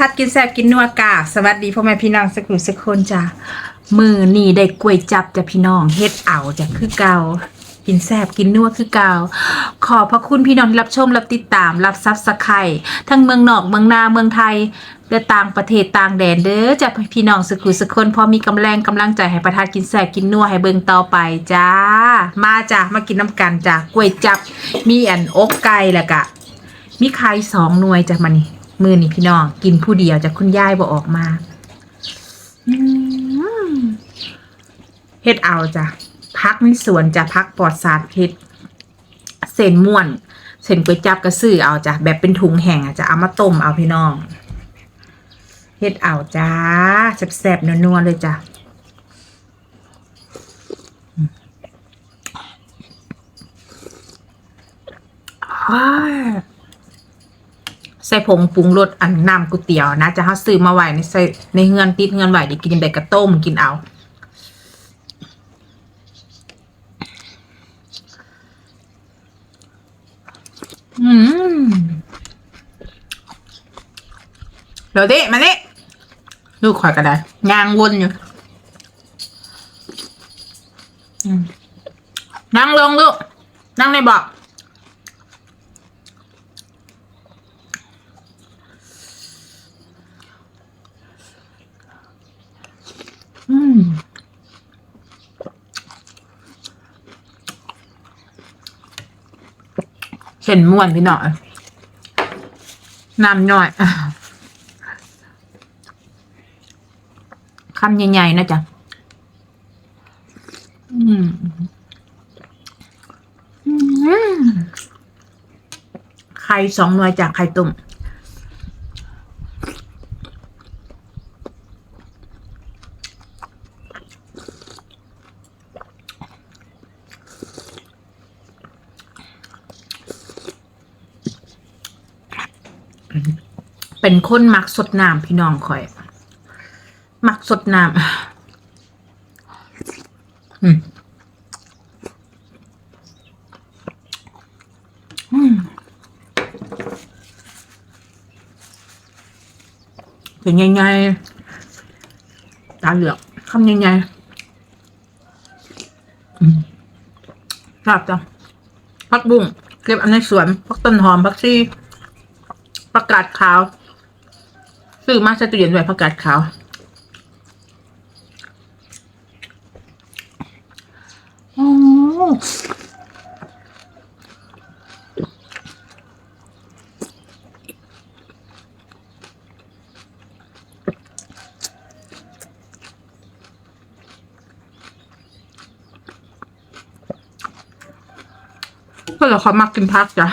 ทัดกินแซ่บกินนัวกาสวัสดีพ่อแม่พี่น้องสักหนึ่งสักคนจ้ะมือนี่ได้กล้วยจับจ้ะพี่น้องเฮ็ดเอาจ้ะคือเกากินแซ่บกินนัวคือเกาขอบพระคุณพี่น้องที่รับชมรับติดตามรับซับสไคร์ทั้งเมืองนอกเมืองนาเมืองไทยและต่างประเทศต่างแดนเด้อจ้ะพี่น้องสกหนึ่งสักคนพอมีกำลังกำลังใจให้ประทานกินแซ่บกินนัวให้เบิ่งต่อไปจ้า มาจ้ะมากินน้ำกันจ้ะกล้วยจับมีอันอกไก่แล้วก็มีไข่สองหน่วยจามันนี่ มือนี่พี่น้องกินผู้เดียวจากคุณยายบอออกมาเฮ็ดเอาจ้ะพักในสวนจะพักปลอดสารพิษเส้นม่วนเส้นก๋วยจับกระซื้อเอาจ้ะแบบเป็นถุงแห้งอะจะเอามาต้มเอาพี่น้องเฮ็ดเอาจ้าแซ่บๆนัวๆเลยจ้ะอ้า ใส่ผงปรุงรสอันน้ำก๋วยเตี๋ยวนะจะเขาซื้อมาไว้ในใส่ในเงินติดเงินไว้เดี๋ยวกินแบบกระต้มกินเอา อืมเดี๋ยวดิมาดิลูกข่อยก็ได้งางวนอยู่นั่งลงลูกนั่งในเบาะ เห็นม่วนพี่หน่อยน้ำหน่อยคำใหญ่ๆนะจ๊ะอืมอืมไข่สองหน่วยจากไข่ต้ม เป็นคนมักสดน้ำพี่น้องคอย มักสดน้ำอืมอืมเป็นยังไงตาเหลือกคำยังไงชอบจังพักบุ้งเก็บอันในสวนพักต้นหอมพักซี่ ประกาศขาวซื้อมาใส่ตู้เย็นไว้ประกาศขาวก็เลยเขามักกินพักจ้ะ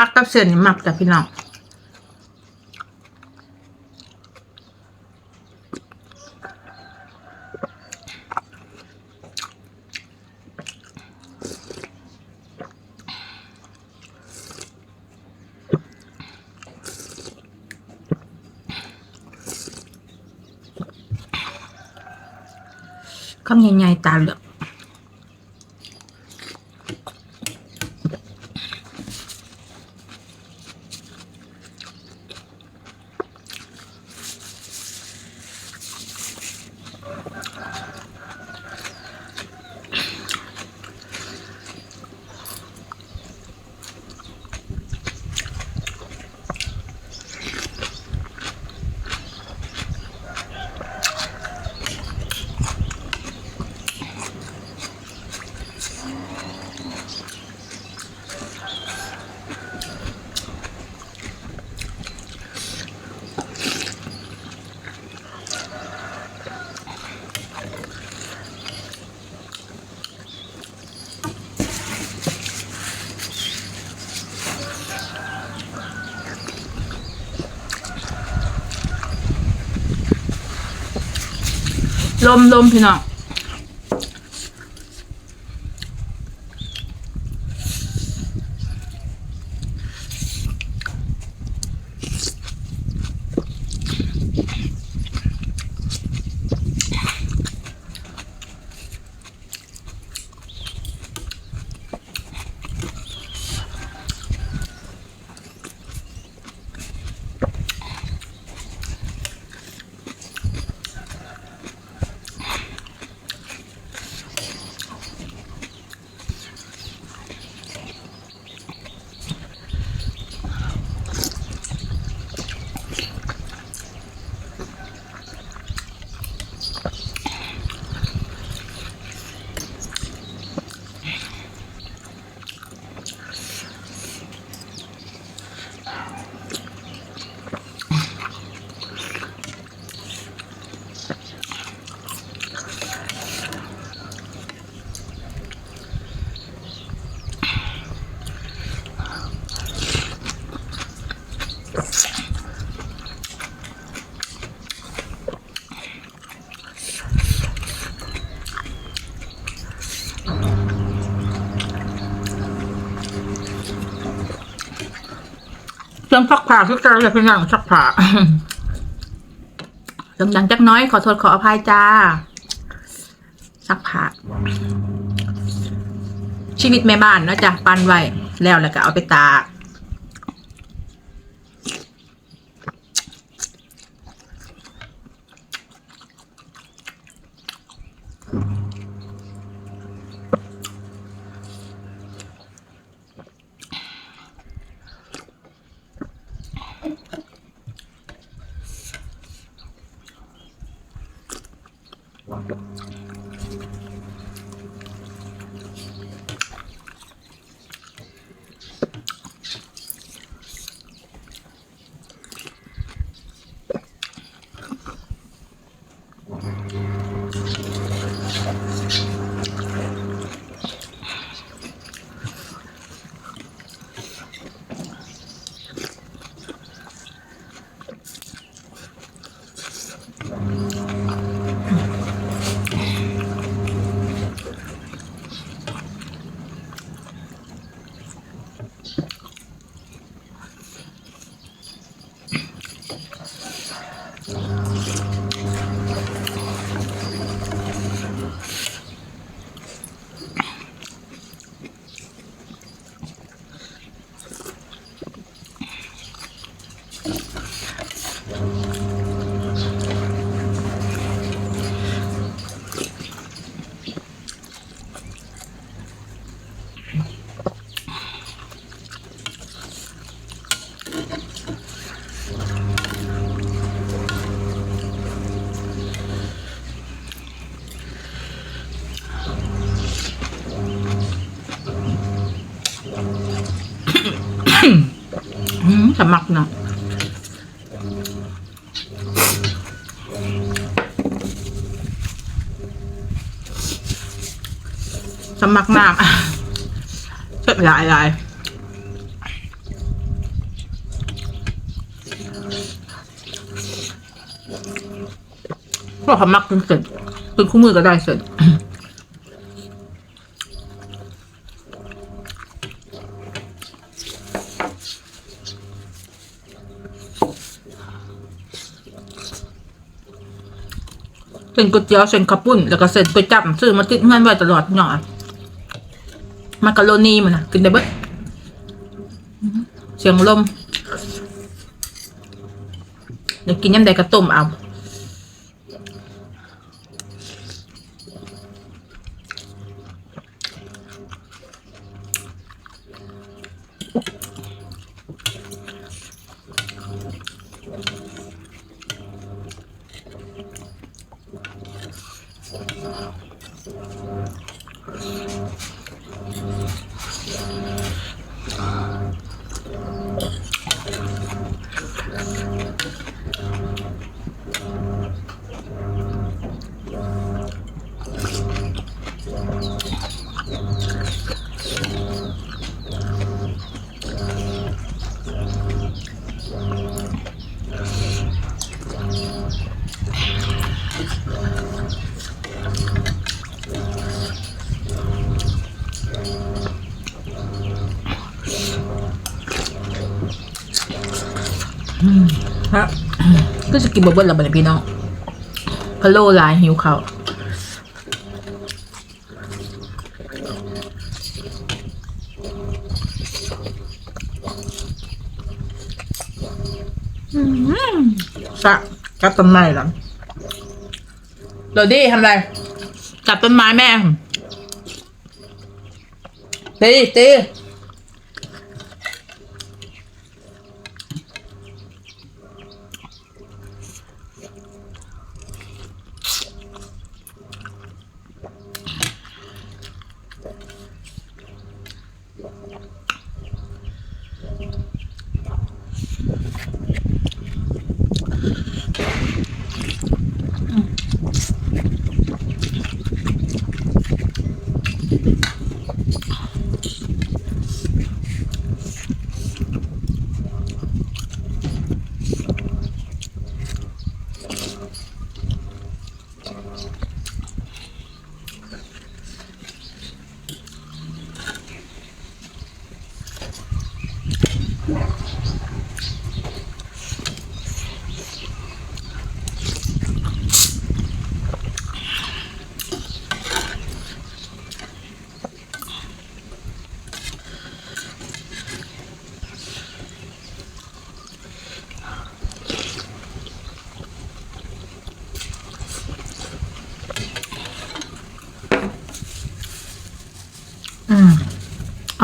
พักกับเส้นนี่มักจ้ะพี่น้องคำใหญ่ๆตาเหลือก ลมลมพี่น้อง รื่องซักผ้าคือการจะเป็นอย่างซักผ้าเสียงดังจักน้อยขอโทษขออภัยจ้าซักผ้าชีวิตแม่บ้านนะจ้ะปันไว้แล้วแล้วก็เอาไปตาก อื มักเนาะสมักน้ำเสร็จหลายหลายก็สมักจนเสร็จจนคู่มือก็ได้เสร็จ เส้นก๋วยเตี๋ยวเส้นข้าวปุ้นแล้วก็เส้นก๋วยจั๊บซื้อมาติดเงินไว้ตลอดหน่อยมาการโรนีมันนะกินได้เบิ้เสียงลมเดี๋ยวกินยำใดกระต้มเอา ฮะก็จะกินบะเบิ้ลละบัดนพี่น้องพะโล้ลายหิวเขาวอืมสะกัดต้นไม้หลังโดดี้ทำอะไรกัดต้นไม้แม่ตีตี うん。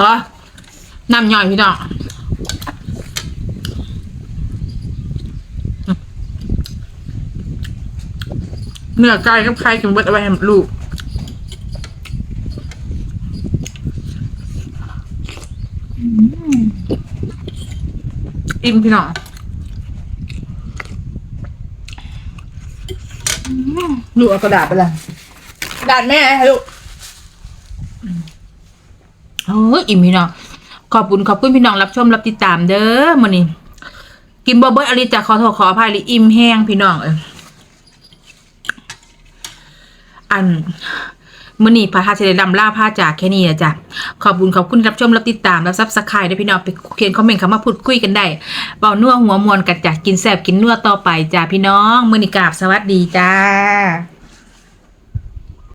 เออน้ำย่อยพี่น้องเนื้อไก่กับไข่กินเบิดเอาไว้ให้ลูกอิ่มพี่น้องลูกเอากระดาษไปเลยกระดาษแม่ให้ลูก โอ้ยอิ่มพี่น้องขอบคุณขอบคุณพี่น้องรับชมรับติดตามเด้อมื้อนี้กินบ่เบิร์ดอลิจะขอโทษขออภัยหรืออิ่มแห้งพี่น้องเอ้ยอันมื่อนี้พระธาตุเสด็จดำล่าผ้าจากแค่นี้นะจ๊ะ ขอบคุณขอบคุณรับชมรับติดตามรับซับสไครต์ด้วยพี่น้องไปเขียนคอมเมนต์เข้ามาพูดคุยกันได้เบานัวหัวมวนกันจากกินแสบกินนัวต่อไปจ้าพี่น้องมือนิกราบสวัสดีจ้า